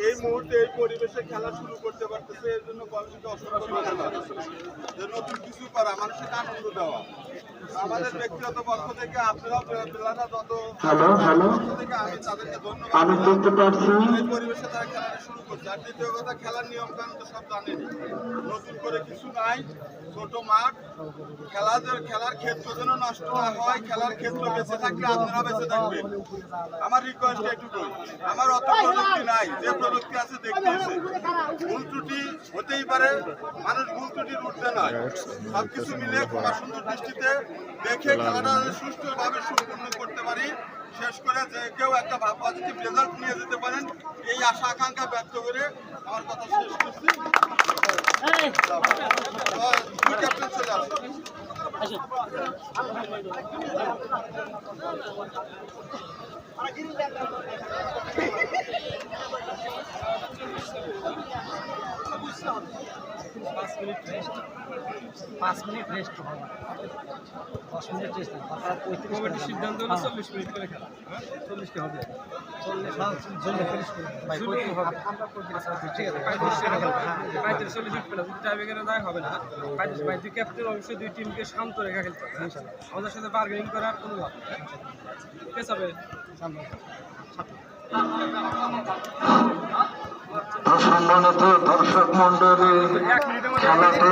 এই মুহূর্তে এই পরিবেশে খেলা শুরু করতে পারতেছে এর জন্য কমিটিকে অসংখ্য কিছু করা মানুষকে আনন্দ দেওয়া। আমাদের ব্যক্তিগত পক্ষ থেকে আপনারাও প্লেয়াররা যত হ্যালো হ্যালো। আমি তাদেরকে ধন্যবাদ আমি দেখতে পাচ্ছি এই পরিবেশে তারা খেলাটা শুরু করছে। আর দ্বিতীয় কথা খেলার নিয়ম কানুন তো সব জানেনি। নতুন করে কিছু নাই ছোট মাঠ। খেলাদের খেলার ক্ষেত্র যেন নষ্ট না হয় খেলার ক্ষেত্র বেঁচে থাকলে আপনারা বেঁচে থাকবেন। আমার রিকোয়েস্ট একটু আমার অত প্রযুক্তি নাই, যে প্রযুক্তি আছে দেখতেছে। ভুল ত্রুটি হতেই পারে, মানুষ ভুল ত্রুটির উঠতে নয়। সবকিছু মিলে খুব সুন্দর দৃষ্টিতে দেখে খেলাটা সুষ্ঠুভাবে সম্পূর্ণ করতে পারি। শেষ করে যে কেউ একটা পজিটিভ রেজাল্ট নিয়ে যেতে পারেন, এই আশা, আকাঙ্ক্ষা ব্যক্ত করে আমার কথা শেষ করছি। পাঁচ মিনিট রেস্ট হবে। দশ মিনিট রেস্ট তারপর পঁয়ত্রিশ সিদ্ধান্ত হলো চল্লিশ মিনিট করে খেলা। হবে? চল্লিশ চল্লিশ তিরিশ পঁয়ত্রিশ হবে। পঁয়ত্রিশ হবে ঠিক আছে পঁয়ত্রিশ চল্লিশ উঠবে না যদি টাইব্রেকারে যায় হবে না। পঁয়ত্রিশ ভাই দুই ক্যাপ্টেন অবশ্যই দুই টিমকে শান্ত রেখা খেলতে হবে। আমাদের সাথে বার্গেনিং করার কোনো লাভ নেই। কে সম্মানিত দর্শক মন্ডলী খেলাতে